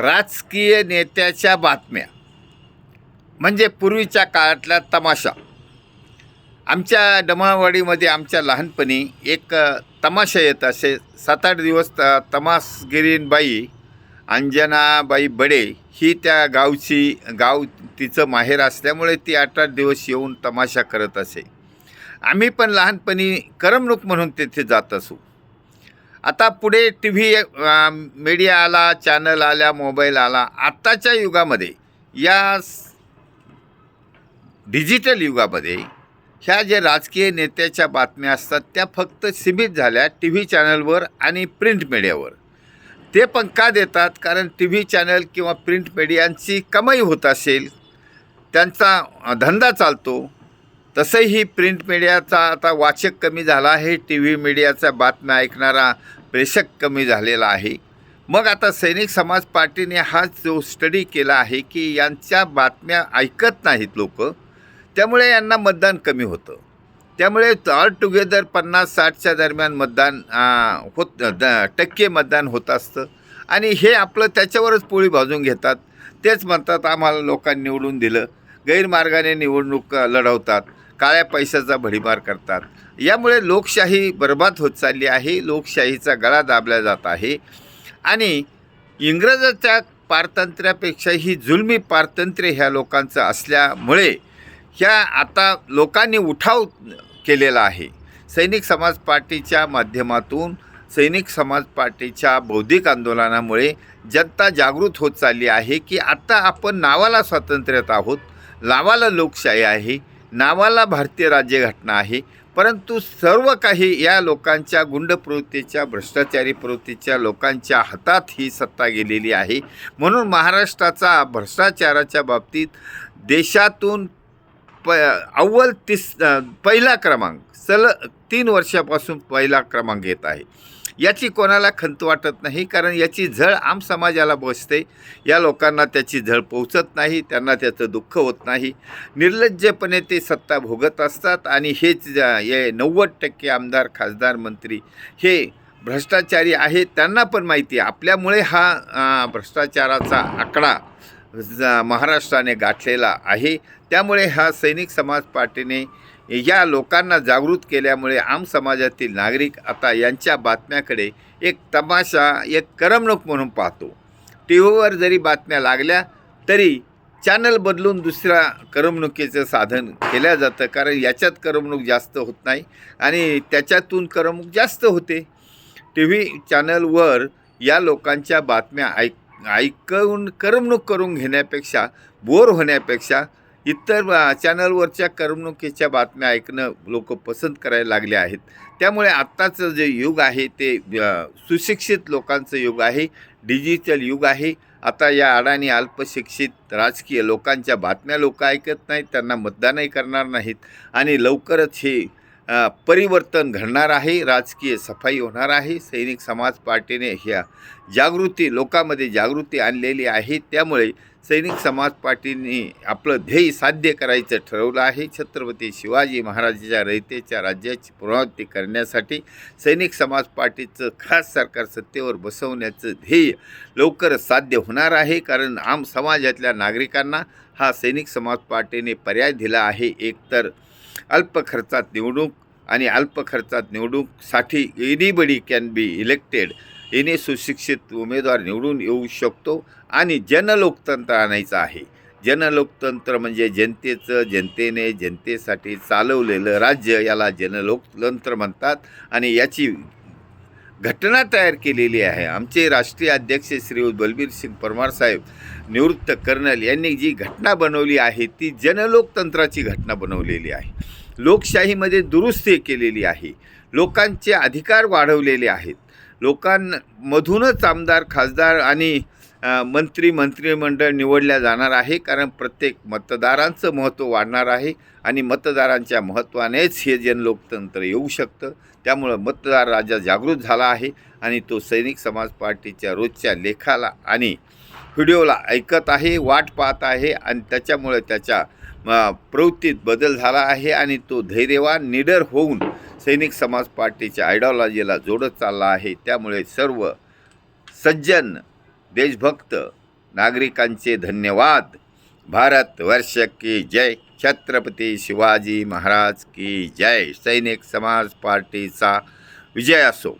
राजकीय नेत्याच्या बातम्या. म्हणजे पूर्वीच्या काळातला तमाशा. आमच्या डमावाडीमध्ये आमच्या लहानपणी एक तमाशा येत असे. सात आठ दिवस त तमासगिरीन अंजनाबाई बडे ही त्या गावची गाव तिचं माहेर असल्यामुळे ती आठ आठ दिवस येऊन तमाशा करत असे. आम्ही पण लहानपणी करमणूक म्हणून तेथे जात असू. आता पुढे टी व्ही मीडिया आला चॅनल आल्या मोबाईल आला. आत्ताच्या युगामध्ये या डिजिटल युगामध्ये ह्या जे राजकीय नेत्याच्या बातम्या असतात त्या फक्त सीमित झाल्या टी व्ही चॅनलवर आणि प्रिंट मीडियावर ते पण का देतात कारण टी व्ही चॅनल किंवा प्रिंट मीडियांची कमाई होत असेल त्यांचा धंदा चालतो तसंही प्रिंट मीडियाचा आता वाचक कमी झाला आहे टी व्ही मीडियाच्या बातम्या ऐकणारा प्रेक्षक कमी झालेला आहे. मग आता सैनिक समाज पार्टीने हा जो स्टडी केला आहे की यांच्या बातम्या ऐकत नाहीत लोक त्यामुळे यांना मतदान कमी होतं. त्यामुळे ऑल टुगेदर पन्नास साठच्या दरम्यान मतदान होत द- टक्के मतदान होत असतं. आणि हे आपलं त्याच्यावरच पोळी भाजून घेतात. तेच म्हणतात आम्हाला लोकांनी निवडून दिलं. गैरमार्गाने निवडणूक लढवतात. काळ्या पैशाचा भडीमार करतात. यामुळे लोकशाही बर्बाद होत चालली आहे लोकशाहीचा गळा दाबला जात आहे. आणि इंग्रजाच्या पारतंत्र्यापेक्षा ही जुलमी पारतंत्र्य ह्या लोकांचं असल्यामुळे ह्या आता लोकांनी उठाव केलेला आहे. सैनिक समाज पार्टीच्या माध्यमातून सैनिक समाज पार्टीच्या बौद्धिक आंदोलनामुळे जनता जागृत होत चालली आहे की आत्ता आपण नावाला स्वातंत्र्यात आहोत नावाला लोकशाही आहे. नावाला भारतीय राज्यघटना आहे. परंतु सर्व काही या लोकांच्या गुंड प्रवृत्तीच्या भ्रष्टाचारी प्रवृत्तीच्या लोकांच्या हातात ही सत्ता गेलेली आहे. म्हणून महाराष्ट्राचा भ्रष्टाचाराच्या बाबतीत देशातून प अव्वल तिस पहिला क्रमांक सल तीन वर्षापासून पहिला क्रमांक येत आहे. याची कोणाला खंत वाटत नाही कारण याची झळ आम समाजाला बसते. या लोकांना त्याची झळ पोचत नाही त्यांना त्याचं दुःख होत नाही. निर्लज्जपणे ते सत्ता भोगत असतात आणि हेच ये हे नव्वद टक्के आमदार खासदार मंत्री हे भ्रष्टाचारी आहेत त्यांना पण माहिती आहे. आपल्यामुळे हा भ्रष्टाचाराचा आकडा महाराष्ट्राने गाठलेला आहे. त्यामुळे हा सैनिक समाज पार्टीने या लोकांना जागृत केल्यामुळे आम समाजातील नागरिक आता यांच्या बातम्याकडे एक तमाशा एक करमणूक म्हणून पाहतो. टी व्हीवर जरी बातम्या लागल्या तरी चॅनल बदलून दुसऱ्या करमणुकीचं साधन केलं जातं. कारण याच्यात करमणूक जास्त होत नाही आणि त्याच्यातून करमणूक जास्त होते. टी व्ही चॅनलवर या लोकांच्या बातम्या ऐक ऐकून करमणूक करून घेण्यापेक्षा बोर होण्यापेक्षा इतर चॅनलवरच्या करमणुकीच्या बातम्या ऐकणं लोक पसंत करायला लागले आहेत. त्यामुळे आत्ताचं जे युग आहे ते सुशिक्षित लोकांचं युग आहे डिजिटल युग आहे. आता या अडाणी अल्पशिक्षित राजकीय लोकांच्या बातम्या लोक ऐकत नाहीत त्यांना मतदानही करणार नाहीत आणि लवकरच हे परिवर्तन घडणार आहे राजकीय सफाई होणार आहे. सैनिक समाज पार्टीने ह्या जागृती लोकांमध्ये जागृती आणलेली आहे. त्यामुळे सैनिक समाज पार्टीने आपलं ध्येय साध्य करायचं ठरवलं आहे. छत्रपती शिवाजी महाराजांच्या रयतेच्या राज्याची पुनरावृत्ती करण्यासाठी सैनिक समाज पार्टीचं खास सरकार सत्तेवर बसवण्याचं ध्येय लवकरच साध्य होणार आहे. कारण आम समाजातल्या नागरिकांना हा सैनिक समाज पार्टीने पर्याय दिला आहे. एकतर अल्प खर्चात निवडणूक आणि अल्प खर्चात निवडणूकसाठी एनीबडी कॅन बी इलेक्टेड. येणे सुशिक्षित उमेदवार निवडून येऊ शकतो आणि जनलोकतंत्र आणायचं आहे. जनलोकतंत्र म्हणजे जनतेचं जनतेने जनतेसाठी चालवलेलं राज्य याला जनलोकतंत्र म्हणतात आणि याची घटना तयार केलेली आहे. आमचे राष्ट्रीय अध्यक्ष श्री बलबीर सिंग परमार साहेब निवृत्त कर्नल यांनी जी घटना बनवली आहे ती जनलोकतंत्राची घटना बनवलेली आहे. लोकशाहीमध्ये दुरुस्ती केलेली आहे. लोकांचे अधिकार वाढवलेले आहेत. लोकांमधूनच आमदार खासदार आणि मंत्री मंत्रिमंडळ निवडल्या जाणार आहे. कारण प्रत्येक मतदारांचं महत्त्व वाढणार आहे आणि मतदारांच्या महत्त्वानेच हे जनलोकतंत्र येऊ शकतं. त्यामुळं मतदार राजा जागृत झाला आहे आणि तो सैनिक समाज पार्टीच्या रोजच्या लेखाला आणि व्हिडिओला ऐकत आहे वाट पाहत आहे आणि त्याच्यामुळे त्याच्या प्रवृत्तीत बदल झाला आहे आणि तो धैर्यवान निडर होऊन सैनिक समाज पार्टीच्या आयडॉलॉजीला जोडत चालला आहे. त्यामुळे सर्व सज्जन देशभक्त नागरिकांचे धन्यवाद. भारत वर्ष की जय. छत्रपती शिवाजी महाराज की जय. सैनिक समाज पार्टीचा विजय असो.